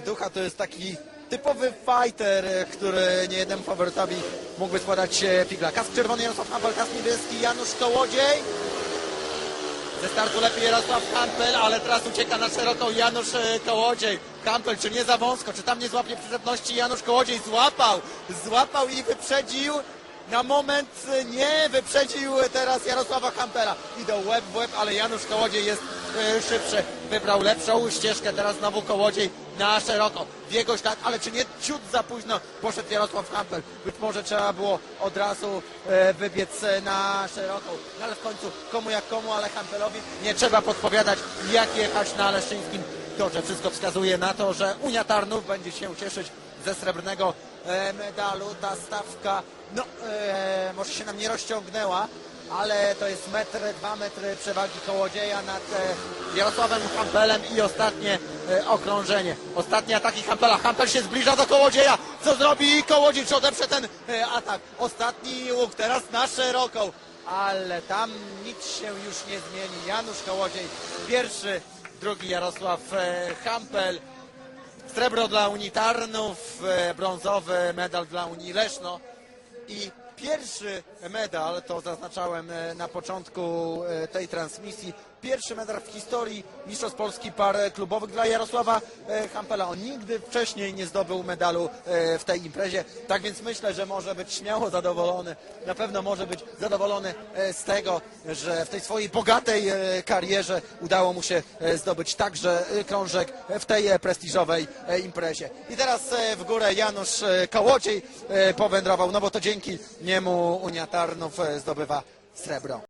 Ducha to jest taki typowy fighter, który niejednemu faworytowi mógłby składać figla. Kask czerwony Jarosław Hampel, kask niebieski Janusz Kołodziej. Ze startu lepiej Jarosław Hampel, ale teraz ucieka na szeroką Janusz Kołodziej. Hampel, czy nie za wąsko, czy tam nie złapie przyczepności Janusz Kołodziej? Złapał, złapał i wyprzedził. Na moment nie wyprzedził teraz Jarosława Hampela. Idą łeb w łeb, ale Janusz Kołodziej jest szybszy. Wybrał lepszą ścieżkę, teraz znowu Kołodziej na szeroko. Biegoś tak, ale czy nie ciut za późno poszedł Jarosław Hampel. Być może trzeba było od razu e, wybiec e, na szeroką. No ale w końcu komu jak komu, ale Hampelowi nie trzeba podpowiadać jak jechać na Leszczyńskim torze. Wszystko wskazuje na to, że Unia Tarnów będzie się cieszyć ze srebrnego e, medalu. Ta stawka, no e, może się nam nie rozciągnęła, ale to jest metr, dwa metry przewagi Kołodzieja nad e, Jarosławem Hampelem i ostatnie e, okrążenie. Ostatnie ataki Hampela. Hampel się zbliża do Kołodzieja. Co zrobi Kołodziej? Czy odeprze ten e, atak? Ostatni łuk, teraz na szeroką. Ale tam nic się już nie zmieni. Janusz Kołodziej pierwszy, drugi Jarosław e, Hampel. Srebro dla Unii Tarnów, e, brązowy medal dla Unii Leszno i pierwszy medal, to zaznaczałem e, na początku e, tej transmisji, pierwszy medal w historii Mistrzostw Polski par klubowych dla Jarosława e, Hampela. On nigdy wcześniej nie zdobył medalu w tej imprezie, tak więc myślę, że może być śmiało zadowolony, na pewno może być zadowolony z tego, że w tej swojej bogatej karierze udało mu się zdobyć także krążek w tej prestiżowej imprezie. I teraz w górę Janusz Kołodziej e, powędrował, no bo to dzięki niemu Unia Tarnów e, zdobywa srebro.